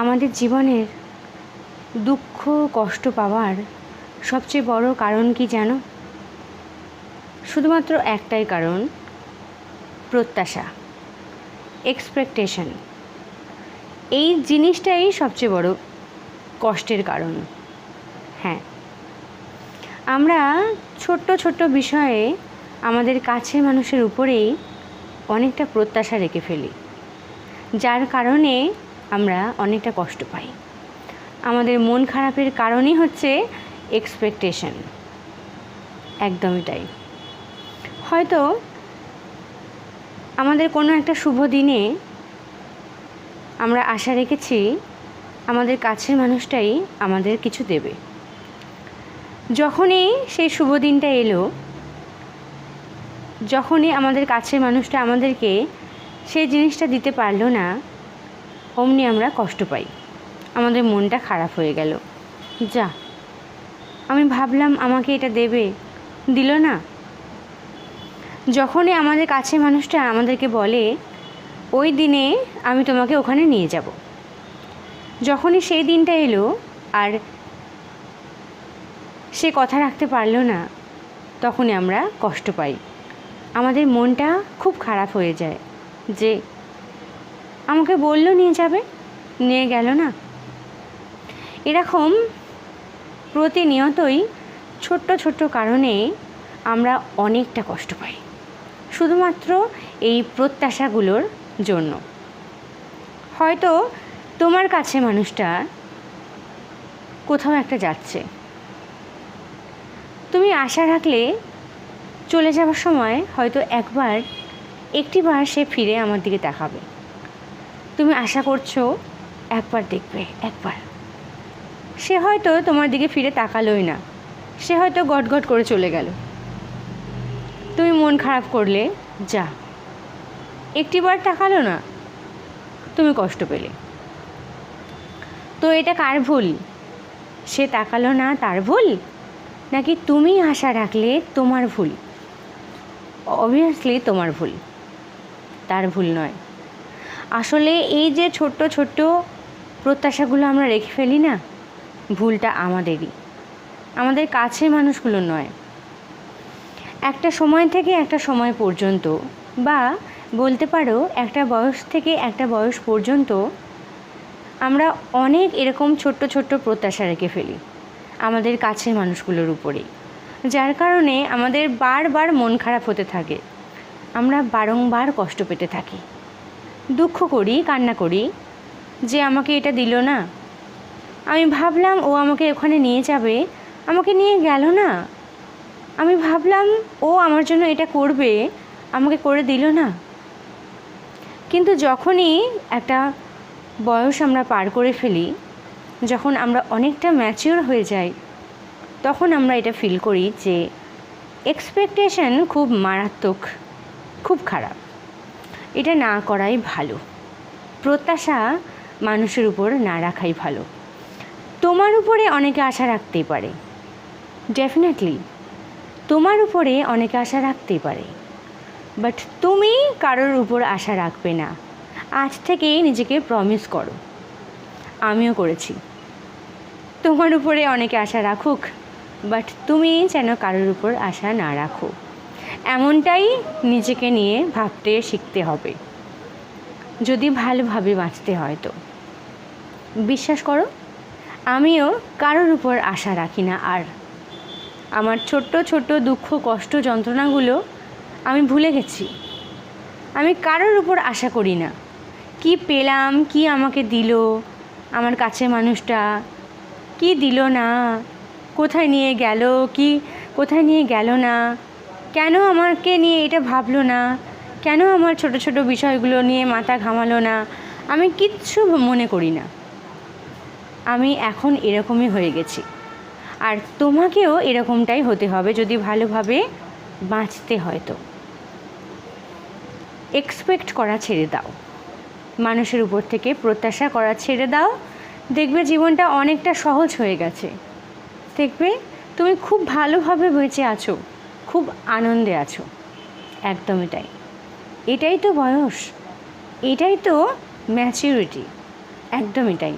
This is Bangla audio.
আমাদের জীবনের দুঃখ, কষ্ট পাওয়ার সবচেয়ে বড় কারণ কি জানো? শুধুমাত্র একটাই কারণ, প্রত্যাশা এক্সপেকটেশন এই জিনিসটাই সবচেয়ে বড় কষ্টের কারণ। হ্যাঁ আমরা ছোট্ট ছোট্ট বিষয়ে আমাদের কাছের মানুষের উপরেই অনেকটা প্রত্যাশা রেখে ফেলি। যার কারণে আমরা অনেকটা কষ্ট পাই। আমাদের মন খারাপের কারণই হচ্ছে এক্সপেকটেশন একদমই তাই। হয়তো আমাদের কোনো একটা শুভ দিনে আমরা আশা রেখেছি আমাদের কাছের মানুষটাই আমাদের কিছু দেবে। যখনই সেই শুভ দিনটা এলো, যখনই আমাদের কাছের মানুষটা আমাদেরকে সেই জিনিসটা দিতে পারল না অমনি আমরা কষ্ট পাই। আমাদের মনটা খারাপ হয়ে গেল। যা, আমি ভাবলাম আমাকে এটা দেবে, দিল না। যখনই আমাদের কাছে মানুষটা আমাদেরকে বলে, ওই দিনে আমি তোমাকে ওখানে নিয়ে যাব। যখনই সেই দিনটা এলো, আর সে কথা রাখতে পারল না, তখনই আমরা কষ্ট পাই। আমাদের মনটা খুব খারাপ হয়ে যায় যে আমাকে বলল নিয়ে যাবে? নিয়ে গেল না। এরকম প্রতিনিয়তই ছোট্ট ছোট্ট কারণে আমরা অনেকটা কষ্ট পাই, শুধুমাত্র এই প্রত্যাশাগুলোর জন্য। হয়তো তোমার কাছে মানুষটা কোথাও একটা যাচ্ছে। তুমি আশা রাখলে চলে যাওয়ার সময় হয়তো একবার, একটিবার সে ফিরে আমার দিকে তাকাবে। তুমি আশা করছ একবার দেখবে, একবার। সে হয়তো তোমার দিকে ফিরে তাকালোই না। সে হয়তো গটগট করে চলে গেল। তুমি মন খারাপ করলে যা। একটিবার তাকালো না, তুমি কষ্ট পেলে। তো এটা কার ভুল? সে তাকালো না তার ভুল? নাকি তুমি আশা রাখলে তোমার ভুল? অবভিয়াসলি তোমার ভুল। তার ভুল নয়। আসলে এই যে ছোট্ট ছোট্ট প্রত্যাশাগুলো আমরা রেখে ফেলি না, ভুলটা আমাদেরই। আমাদের কাছের মানুষগুলো নয়। একটা সময় থেকে একটা সময় পর্যন্ত বা বলতে পারো একটা বয়স থেকে একটা বয়স পর্যন্ত আমরা অনেক এরকম ছোট্ট ছোট্ট প্রত্যাশা রেখে ফেলি আমাদের কাছের মানুষগুলোর উপরেই। যার কারণে আমাদের বারবার মন খারাপ হতে থাকে। আমরা বারংবার কষ্ট পেতে থাকি। দুঃখ করি, কান্না করি যে আমাকে এটা দিল না। আমি ভাবলাম, ও আমাকে ওখানে নিয়ে যাবে? আমাকে নিয়ে গেল না? আমি ভাবলাম, ও আমার জন্য এটা করবে, আমাকে করে দিল না। কিন্তু যখনই একটা বয়স আমরা পার করে ফেলি, যখন আমরা অনেকটা ম্যাচিওর হয়ে যাই, তখন আমরা এটা ফিল করি যে এক্সপেকটেশন খুব মারাত্মক, খুব খারাপ। এটা না করাই ভালো। প্রত্যাশা মানুষের উপর না রাখাই ভালো। তোমার উপরে অনেকে আশা রাখতেই পারে। ডেফিনেটলি তোমার উপরে অনেকে আশা রাখতেই পারে। বাট তুমি কারোর উপর আশা রাখবে না। আজ থেকেই নিজেকে প্রমিস করো। আমিও করেছি। তোমার উপরে অনেকে আশা রাখুক বাট তুমি যেন কারোর উপর আশা না রাখো। এমনটাই নিজেকে নিয়ে ভাবতে শিখতে হবে। যদি ভালোভাবে বাঁচতে হয় তো। বিশ্বাস করো, আমিও কারোর উপর আশা রাখি না আর আমার ছোট্ট ছোট্ট দুঃখ কষ্ট যন্ত্রণাগুলো আমি ভুলে গেছি। আমি কারোর উপর আশা করি না। কি পেলাম, কি আমাকে দিল, আমার কাছে মানুষটা, কি দিল না, কোথায় নিয়ে গেল, কি, কোথায় নিয়ে গেল না কেন আমাকে নিয়ে এটা ভাবলো না? কেন আমার ছোট ছোট বিষয়গুলো নিয়ে মাথা ঘামালো না? আমি কিচ্ছু মনে করি না। আমি এখন এরকমই হয়ে গেছি। আর তোমাকেও এরকমটাই হতে হবে যদি ভালোভাবে বাঁচতে হয় তো। এক্সপেক্ট করা ছেড়ে দাও। মানুষের উপর থেকে প্রত্যাশা করা ছেড়ে দাও। দেখবে জীবনটা অনেকটা সহজ হয়ে গেছে। দেখবে তুমি খুব ভালোভাবে বেঁচে আছো। খুব আনন্দে আছো। একদমই তাই এটাই তো বয়স। এটাই তো ম্যাচিউরিটি একদমই তাই